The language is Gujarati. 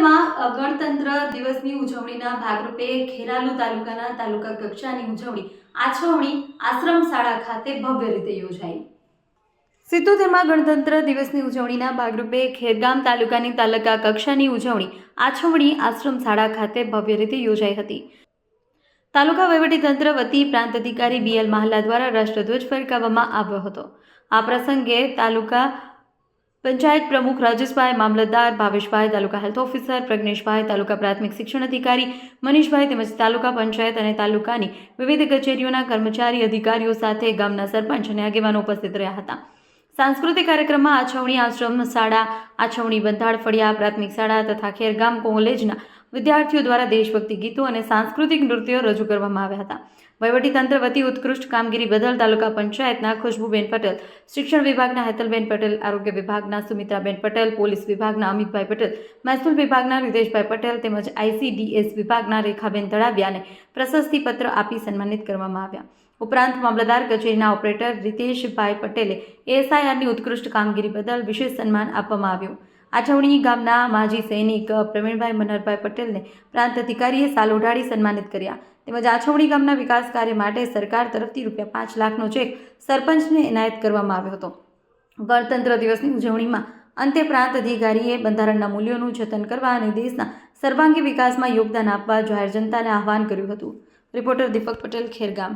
સિત્તોતેરમાં ગણતંત્ર દિવસની ઉજવણીના ભાગરૂપે ખેરાલુ તાલુકાના તાલુકા કક્ષાની ઉજવણી, આછવણી આશ્રમ શાળા ખાતે ભવ્ય રીતે યોજાઈ. સિત્તોતેરમાં ગણતંત્ર દિવસની ઉજવણીના ભાગરૂપે ખેરગામ તાલુકાની તાલુકા કક્ષાની ઉજવણી, આછવણી આશ્રમ શાળા ખાતે ભવ્ય રીતે યોજાઈ હતી. તાલુકા વહીવટીતંત્ર વતી પ્રાંત અધિકારી બીએલ મહાલા દ્વારા રાષ્ટ્રધ્વજ ફરકાવવામાં આવ્યો હતો. આ પ્રસંગે તાલુકા પંચાયત પ્રમુખ રાજેશભાઈ મામલતદાર, ભાવેશભાઈ તાલુકા હેલ્થ ઓફિસર, પ્રજ્ઞેશભાઈ તાલુકા પ્રાથમિક શિક્ષણ અધિકારી, મનીષભાઈ તેમજ તાલુકા પંચાયત અને તાલુકાની વિવિધ કચેરીઓના કર્મચારી અધિકારીઓ સાથે ગામના સરપંચ અને આગેવાનો ઉપસ્થિત રહ્યા હતા. સાંસ્કૃતિક કાર્યક્રમમાં આછવણી આશ્રમ શાળા, આછવણી બંધાળ ફળિયા પ્રાથમિક શાળા તથા ખેરગામ કોલેજના વિદ્યાર્થીઓ દ્વારા દેશભક્તિ ગીતો અને સાંસ્કૃતિક નૃત્યો રજૂ કરવામાં આવ્યા હતા. વહીવટીતંત્ર વતી ઉત્કૃષ્ટ કામગીરી બદલ તાલુકા પંચાયતના ખુશ્બુબેન પટેલ, શિક્ષણ વિભાગના હેતલબેન પટેલ, આરોગ્ય વિભાગના સુમિત્રાબેન પટેલ, પોલીસ વિભાગના અમિતભાઈ પટેલ, મહેસૂલ વિભાગના રિતેશભાઈ પટેલ તેમજ આઈસીડીએસ વિભાગના રેખાબેન તળાવિયાને પ્રશસ્તિપત્ર આપી સન્માનિત કરવામાં આવ્યા. ઉપરાંત મામલતદાર કચેરીના ઓપરેટર રીતેશભાઈ પટેલે એએસઆઈઆરની ઉત્કૃષ્ટ કામગીરી બદલ વિશેષ સન્માન આપવામાં આવ્યું. આઠવણી ગામના માજી સૈનિક પ્રવીણભાઈ મનહરભાઈ પટેલને પ્રાંત અધિકારીએ સાલ ઓઢાડી સન્માનિત કર્યા. તેમજ આછવણી ગામના વિકાસ કાર્ય માટે સરકાર તરફથી રૂપિયા પાંચ લાખનો ચેક સરપંચને એનાયત કરવામાં આવ્યો હતો. ગણતંત્ર દિવસની ઉજવણીમાં અંતે પ્રાંત અધિકારીએ બંધારણના મૂલ્યોનું જતન કરવા અને દેશના સર્વાંગી વિકાસમાં યોગદાન આપવા જાહેર જનતાને આહવાન કર્યું હતું. રિપોર્ટર દીપક પટેલ, ખેરગામ.